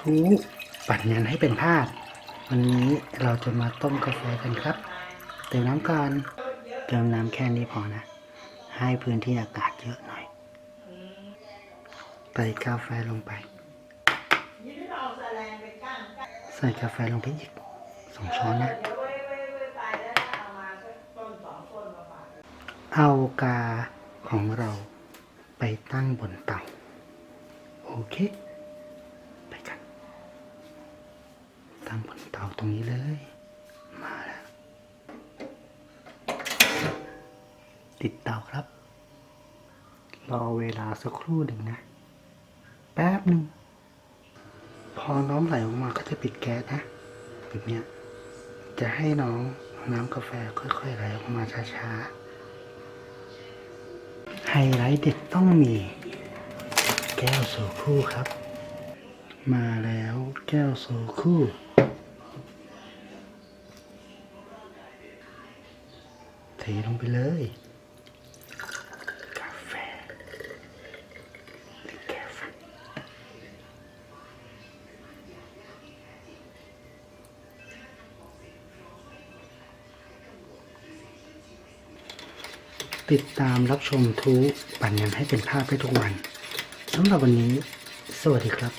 ทุปั่นงานให้เป็นภาพ วันนี้เราจะมาต้มกาแฟกันครับ เติมน้ำก่อน เติมน้ำแค่นี้พอนะ ให้พื้นที่อากาศเยอะหน่อยใส่กาแฟลงไป ใส่กาแฟลงไปอีกสองช้อนนะ เอากาของเราไปตั้งบนเตา โอเค ไปกัน ตั้งบนเตาตรงนี้เลย มาแล้ว ติดเตาครับ รอเวลาสักครู่หนึ่งนะ แป๊บหนึ่ง พอน้ำไหลออกมาก็จะปิดแก๊สนะ แบบเนี้ย จะให้น้องน้ำกาแฟค่อยๆไหลออกมาช้าๆ ไฮไลท์เด็ดต้องมี แก้วโซคูครับมาแล้วแก้วโซคู ลงไปเลย กาแฟหรือแกฟติดตามรับชมทุกปั่นงานให้เป็นภาพได้ทุกวันสำหรับวันนี้ สวัสดีครับ